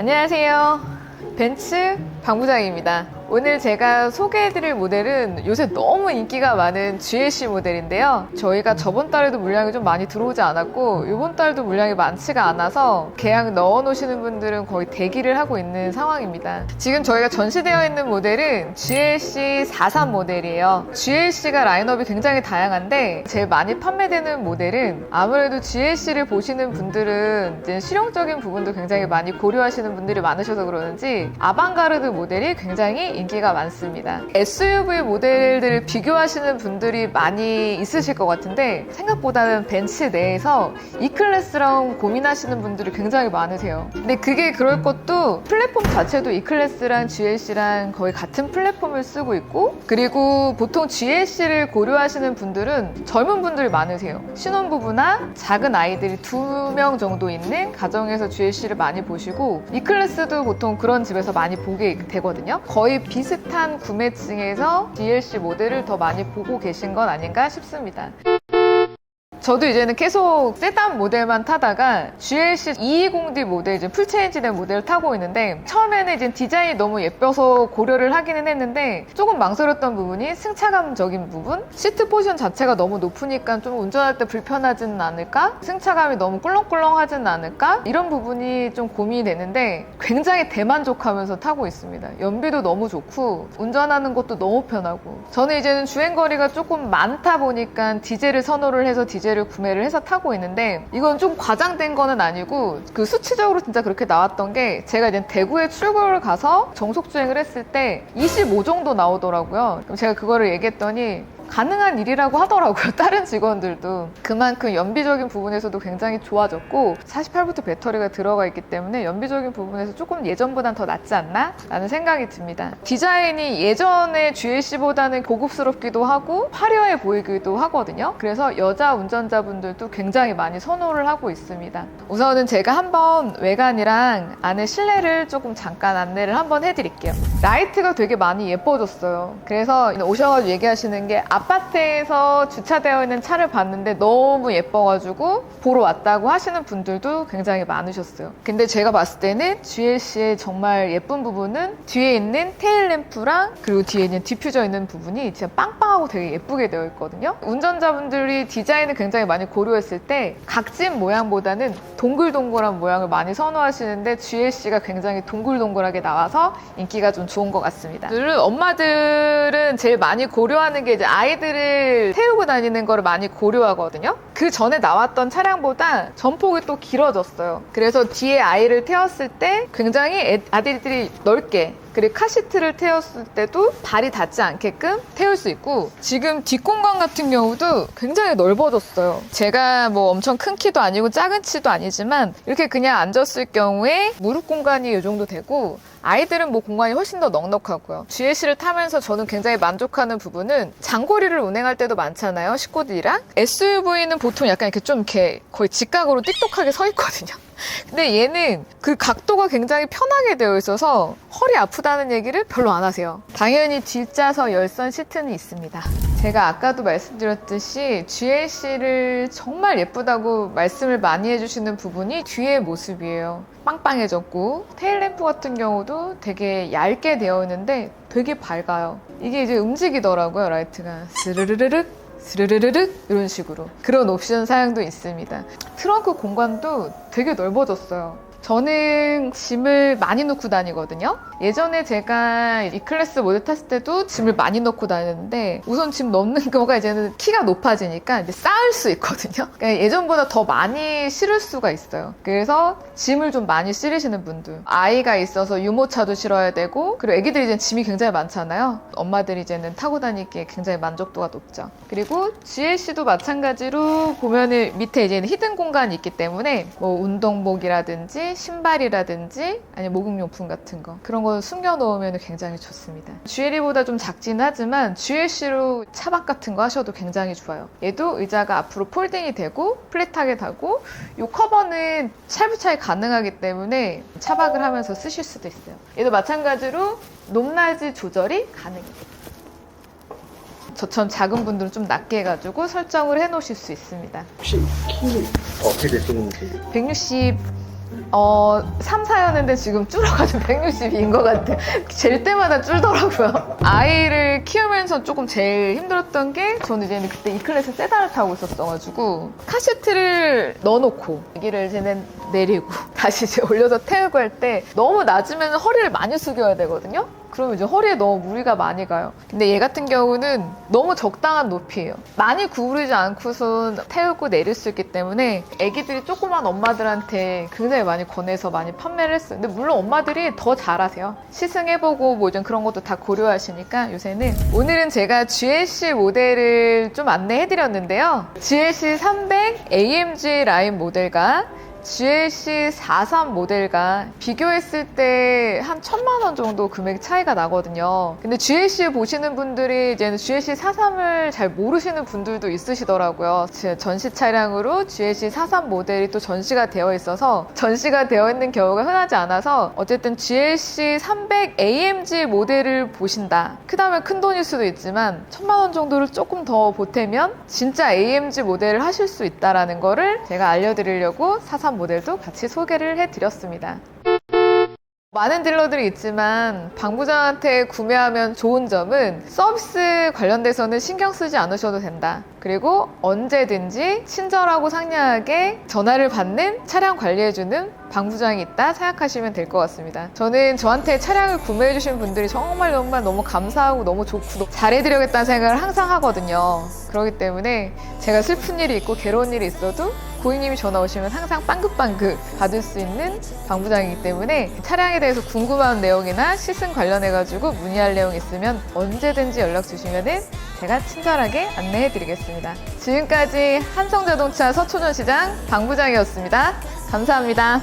안녕하세요. 벤츠 방부장입니다. 오늘 제가 소개해드릴 모델은 요새 너무 인기가 많은 GLC 모델인데요. 저희가 저번 달에도 물량이 좀 많이 들어오지 않았고 이번 달도 물량이 많지가 않아서 계약 넣어놓으시는 분들은 거의 대기를 하고 있는 상황입니다. 지금 저희가 전시되어 있는 모델은 GLC 43 모델이에요. GLC가 라인업이 굉장히 다양한데 제일 많이 판매되는 모델은 아무래도 GLC를 보시는 분들은 이제 실용적인 부분도 굉장히 많이 고려하시는 분들이 많으셔서 그러는지 아방가르드 모델이 굉장히 인기가 많습니다. SUV 모델들을 비교하시는 분들이 많이 있으실 것 같은데 생각보다는 벤츠 내에서 E클래스랑 고민하시는 분들이 굉장히 많으세요. 근데 그게 그럴 것도 플랫폼 자체도 E클래스랑 GLC랑 거의 같은 플랫폼을 쓰고 있고 그리고 보통 GLC를 고려하시는 분들은 젊은 분들이 많으세요. 신혼부부나 작은 아이들이 두 명 정도 있는 가정에서 GLC를 많이 보시고 E클래스도 보통 그런 집에서 많이 보게 되거든요. 거의 비슷한 구매층에서 GLC 모델을 더 많이 보고 계신 건 아닌가 싶습니다. 저도 이제는 계속 세단 모델만 타다가 GLC 220D 모델 이제 풀체인지된 모델을 타고 있는데 처음에는 이제 디자인이 너무 예뻐서 고려를 하기는 했는데 조금 망설였던 부분이 승차감적인 부분? 시트 포지션 자체가 너무 높으니까 좀 운전할 때 불편하지는 않을까? 승차감이 너무 꿀렁꿀렁하지는 않을까? 이런 부분이 좀 고민이 되는데 굉장히 대만족하면서 타고 있습니다. 연비도 너무 좋고 운전하는 것도 너무 편하고. 저는 이제는 주행거리가 조금 많다 보니까 디젤을 선호를 해서 디젤 을 구매를 해서 타고 있는데 이건 좀 과장된 거는 아니고 그 수치적으로 진짜 그렇게 나왔던 게 제가 이제 대구에 출고를 가서 정속 주행을 했을 때 25 정도 나오더라고요. 그럼 제가 그거를 얘기했더니 가능한 일이라고 하더라고요. 다른 직원들도. 그만큼 연비적인 부분에서도 굉장히 좋아졌고 48V 배터리가 들어가 있기 때문에 연비적인 부분에서 조금 예전보단 더 낫지 않나? 라는 생각이 듭니다. 디자인이 예전의 GLC보다는 고급스럽기도 하고 화려해 보이기도 하거든요. 그래서 여자 운전자분들도 굉장히 많이 선호를 하고 있습니다. 우선은 제가 한번 외관이랑 안에 실내를 조금 잠깐 안내를 한번 해드릴게요. 라이트가 되게 많이 예뻐졌어요. 그래서 오셔가지고 얘기하시는 게 아파트에서 주차되어 있는 차를 봤는데 너무 예뻐가지고 보러 왔다고 하시는 분들도 굉장히 많으셨어요. 근데 제가 봤을 때는 GLC의 정말 예쁜 부분은 뒤에 있는 테일 램프랑 그리고 뒤에 있는 디퓨저 있는 부분이 진짜 빵빵하고 되게 예쁘게 되어 있거든요. 운전자분들이 디자인을 굉장히 많이 고려했을 때 각진 모양보다는 동글동글한 모양을 많이 선호하시는데 GLC가 굉장히 동글동글하게 나와서 인기가 좀 좋은 것 같습니다. 늘 엄마들은 제일 많이 고려하는 게 이제 아이 들을 태우고 다니는 거를 많이 고려하거든요. 그 전에 나왔던 차량보다 전폭이 또 길어졌어요. 그래서 뒤에 아이를 태웠을 때 굉장히 애- 아들들이 넓게 그리고 카시트를 태웠을 때도 발이 닿지 않게끔 태울 수 있고 지금 뒷공간 같은 경우도 굉장히 넓어졌어요. 제가 뭐 엄청 큰 키도 아니고 작은 키도 아니지만 이렇게 그냥 앉았을 경우에 무릎 공간이 이 정도 되고 아이들은 뭐 공간이 훨씬 더 넉넉하고요. GLC를 타면서 저는 굉장히 만족하는 부분은 장거리를 운행할 때도 많잖아요. 식구들이랑. SUV는 보통 약간 이렇게 좀 이렇게 거의 직각으로 띡똑하게 서 있거든요. 근데 얘는 그 각도가 굉장히 편하게 되어 있어서 허리 아프다는 얘기를 별로 안 하세요. 당연히 뒷좌석 열선 시트는 있습니다. 제가 아까도 말씀드렸듯이 GLC를 정말 예쁘다고 말씀을 많이 해주시는 부분이 뒤의 모습이에요. 빵빵해졌고 테일램프 같은 경우도 되게 얇게 되어 있는데 되게 밝아요. 이게 이제 움직이더라고요, 라이트가. 스르르르륵 스르르르륵 이런 식으로 그런 옵션 사양도 있습니다. 트렁크 공간도 되게 넓어졌어요. 저는 짐을 많이 넣고 다니거든요. 예전에 제가 이 클래스 모델 탔을 때도 짐을 많이 넣고 다녔는데 우선 짐 넣는 거가 이제는 키가 높아지니까 이제 쌓을 수 있거든요. 그러니까 예전보다 더 많이 실을 수가 있어요. 그래서 짐을 좀 많이 실으시는 분들. 아이가 있어서 유모차도 실어야 되고 그리고 애기들이 이제 짐이 굉장히 많잖아요. 엄마들이 이제는 타고 다니기에 굉장히 만족도가 높죠. 그리고 GLC도 마찬가지로 보면은 밑에 이제 히든 공간이 있기 때문에 뭐 운동복이라든지 신발이라든지 아니면 목욕용품 같은 거 그런 거 숨겨 놓으면 굉장히 좋습니다. GLE보다 좀 작긴 하지만 GLC로 차박 같은 거 하셔도 굉장히 좋아요. 얘도 의자가 앞으로 폴딩이 되고 플랫하게 다고 이 커버는 찰부차이 가능하기 때문에 차박을 하면서 쓰실 수도 있어요. 얘도 마찬가지로 높낮이 조절이 가능해요. 저처럼 작은 분들은 좀 낮게 해가지고 설정을 해 놓으실 수 있습니다. 혹시 키 어떻게 되시는지 160 어, 3, 4였는데 지금 줄어가지고 162인 것 같아요. 잴 때마다 줄더라고요. 아이를 키우면서 조금 제일 힘들었던 게 저는 이제 그때 이클래스 세다를 타고 있었어가지고 카시트를 넣어놓고 아기를 이제는 내리고 다시 이제 올려서 태우고 할 때 너무 낮으면 허리를 많이 숙여야 되거든요. 그러면 이제 허리에 너무 무리가 많이 가요. 근데 얘 같은 경우는 너무 적당한 높이에요. 많이 구부리지 않고선 태우고 내릴 수 있기 때문에 애기들이 조그만 엄마들한테 굉장히 많이 권해서 많이 판매를 했어요. 근데 물론 엄마들이 더 잘하세요. 시승해보고 뭐좀 그런 것도 다 고려하시니까 요새는 오늘은 제가 GLC 모델을 좀 안내해드렸는데요. GLC 300 AMG 라인 모델과 GLC 43 모델과 비교했을 때 한 천만 원 정도 금액 차이가 나거든요. 근데 GLC 보시는 분들이 이제는 GLC 43을 잘 모르시는 분들도 있으시더라고요. 제 전시 차량으로 GLC 43 모델이 또 전시가 되어 있어서 전시가 되어 있는 경우가 흔하지 않아서 어쨌든 GLC 300 AMG 모델을 보신다. 그다음에 큰 돈일 수도 있지만 천만 원 정도를 조금 더 보태면 진짜 AMG 모델을 하실 수 있다라는 거를 제가 알려드리려고 43 모델도 같이 소개를 해드렸습니다. 많은 딜러들이 있지만 박 부장한테 구매하면 좋은 점은 서비스 관련돼서는 신경 쓰지 않으셔도 된다. 그리고 언제든지 친절하고 상냥하게 전화를 받는 차량 관리해주는 박 부장이 있다 생각하시면 될 것 같습니다. 저는 저한테 차량을 구매해주신 분들이 정말 정말 너무 감사하고 너무 좋고 잘해드려야겠다는 생각을 항상 하거든요. 그렇기 때문에 제가 슬픈 일이 있고 괴로운 일이 있어도 고객님이 전화 오시면 항상 빵긋빵긋 받을 수 있는 방 부장이기 때문에 차량에 대해서 궁금한 내용이나 시승 관련해가지고 문의할 내용 있으면 언제든지 연락 주시면은 제가 친절하게 안내해 드리겠습니다. 지금까지 한성자동차 서초전 시장 방 부장이었습니다. 감사합니다.